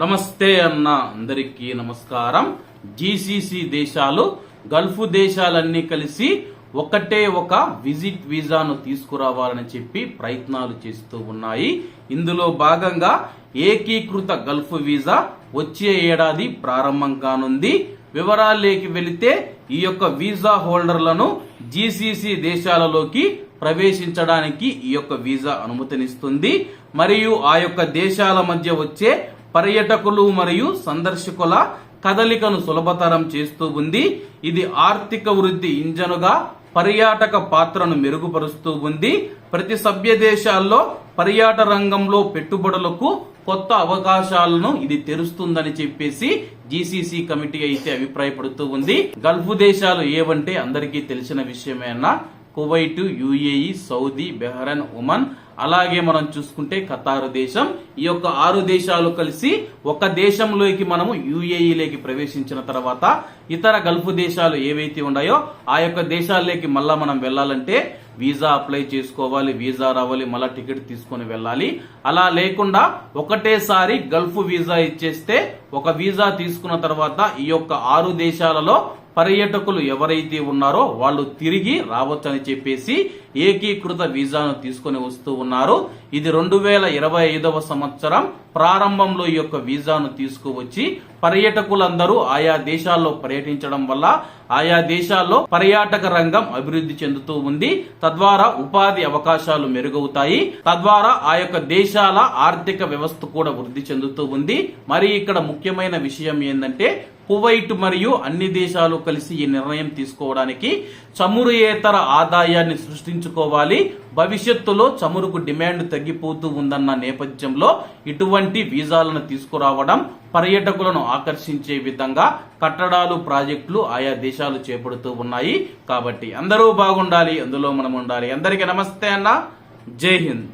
నమస్తే అన్న అందరికీ నమస్కారం. జీసీసీ దేశాలు గల్ఫ్ దేశాలన్నీ కలిసి ఒకటే ఒక విజిట్ వీసాను తీసుకురావాలని చెప్పి ప్రయత్నాలు చేస్తూ ఉన్నాయి. ఇందులో భాగంగా ఏకీకృత గల్ఫ్ వీసా వచ్చే ఏడాది ప్రారంభం కానుంది. వివరాల్లోకి వెళితే ఈ యొక్క వీసా హోల్డర్లను జీసీసీ దేశాలలోకి ప్రవేశించడానికి ఈ యొక్క వీసా అనుమతినిస్తుంది. మరియు ఆ యొక్క దేశాల మధ్య వచ్చే పర్యటకులు మరియు సందర్శకుల కదలికను సులభతరం చేస్తూ ఉంది. ఇది ఆర్థిక వృద్ధి ఇంజనుగా పర్యాటక పాత్రను మెరుగుపరుస్తూ ఉంది. ప్రతి సభ్య దేశాల్లో పర్యాటక రంగంలో పెట్టుబడులకు కొత్త అవకాశాలను ఇది తెరుస్తుందని చెప్పేసి జీసీసీ కమిటీ అయితే అభిప్రాయపడుతూ ఉంది. గల్ఫ్ దేశాలు ఏవంటే అందరికీ తెలిసిన విషయమేనా Kuwait UAE Saudi Bahrain Oman అలాగే మనం చూసుకుంటే ఖతారు దేశం. ఈ యొక్క ఆరు దేశాలు కలిసి ఒక దేశంలోకి మనము యుఏఈలోకి ప్రవేశించిన తర్వాత ఇతర గల్ఫ్ దేశాలు ఏవైతే ఉన్నాయో ఆ యొక్క దేశాల్లోకి మళ్ళా మనం వెళ్ళాలంటే వీసా అప్లై చేసుకోవాలి వీసా రావాలి మళ్ళా టికెట్ తీసుకొని వెళ్ళాలి. అలా లేకుండా ఒకటేసారి గల్ఫ్ వీసా ఇచ్చేస్తే ఒక వీసా తీసుకున్న తర్వాత ఈ యొక్క ఆరు దేశాలలో పర్యాటకులు ఎవరైతే ఉన్నారో వాళ్ళు తిరిగి రావచ్చని చెప్పేసి ఏకీకృత వీసాను తీసుకొని వస్తూ ఉన్నారు. ఇది రెండు వేల ఇరవై ఐదవ సంవత్సరం ప్రారంభంలో ఈ యొక్క వీసాను తీసుకువచ్చి పర్యాటకులందరూ ఆయా దేశాల్లో పర్యటించడం వల్ల ఆయా దేశాల్లో పర్యాటక రంగం అభివృద్ధి చెందుతూ ఉంది. తద్వారా ఉపాధి అవకాశాలు మెరుగవుతాయి. తద్వారా ఆ యొక్క దేశాల ఆర్థిక వ్యవస్థ కూడా వృద్ధి చెందుతూ ఉంది. మరి ఇక్కడ ముఖ్యమైన విషయం ఏంటంటే కువైట్ మరియు అన్ని దేశాలు కలిసి ఈ నిర్ణయం తీసుకోవడానికి చమురుయేతర ఆదాయాన్ని సృష్టించుకోవాలి. భవిష్యత్తులో చమురుకు డిమాండ్ తగ్గిపోతూ ఉందన్న నేపథ్యంలో ఇటువంటి వీసాలను తీసుకురావడం పర్యాటకులను ఆకర్షించే విధంగా కట్టడాలు ప్రాజెక్టులు ఆయా దేశాలు చేపడుతూ ఉన్నాయి. కాబట్టి అందరూ బాగుండాలి. అందులో మనం ఉండాలి. అందరికీ నమస్తే అన్న. జై హింద్.